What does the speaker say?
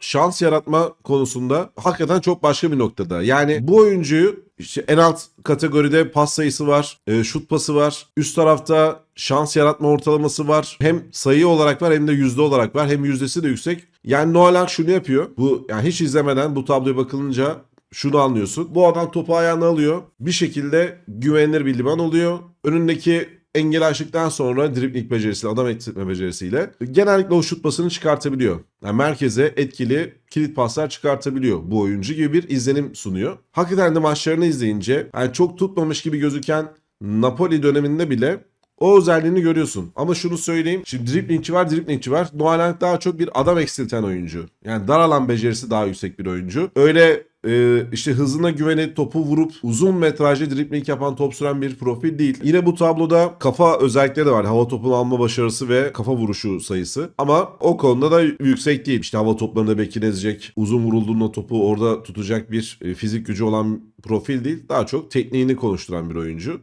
şans yaratma konusunda hakikaten çok başka bir noktada. Yani bu oyuncuyu işte en alt kategoride pas sayısı var, e, şut pası var. Üst tarafta şans yaratma ortalaması var. Hem sayı olarak var hem de yüzde olarak var. Hem yüzdesi de yüksek. Yani Lang şunu yapıyor. Bu yani hiç izlemeden bu tabloya bakılınca şunu anlıyorsun. Bu adam topu ayağına alıyor. Bir şekilde güvenilir bir liman oluyor. Önündeki engeli aştıktan sonra dribling becerisiyle, adam ettirme becerisiyle genellikle o şut pasını çıkartabiliyor. Yani merkeze etkili kilit paslar çıkartabiliyor bu oyuncu gibi bir izlenim sunuyor. Hakikaten de maçlarını izleyince yani çok tutmamış gibi gözüken Napoli döneminde bile o özelliğini görüyorsun. Ama şunu söyleyeyim. Şimdi driblingçi var, driblingçi var. Noah daha çok bir adam eksilten oyuncu. Yani dar alan becerisi daha yüksek bir oyuncu. Öyle e, işte hızına güvenip topu vurup uzun metrajlı dribling yapan top süren bir profil değil. Yine bu tabloda kafa özellikleri de var. Hava topunu alma başarısı ve kafa vuruşu sayısı. Ama o konuda da yüksek değil. İşte hava toplarında bekine ezecek, uzun vurulduğunda topu orada tutacak bir e, fizik gücü olan profil değil. Daha çok tekniğini konuşturan bir oyuncu.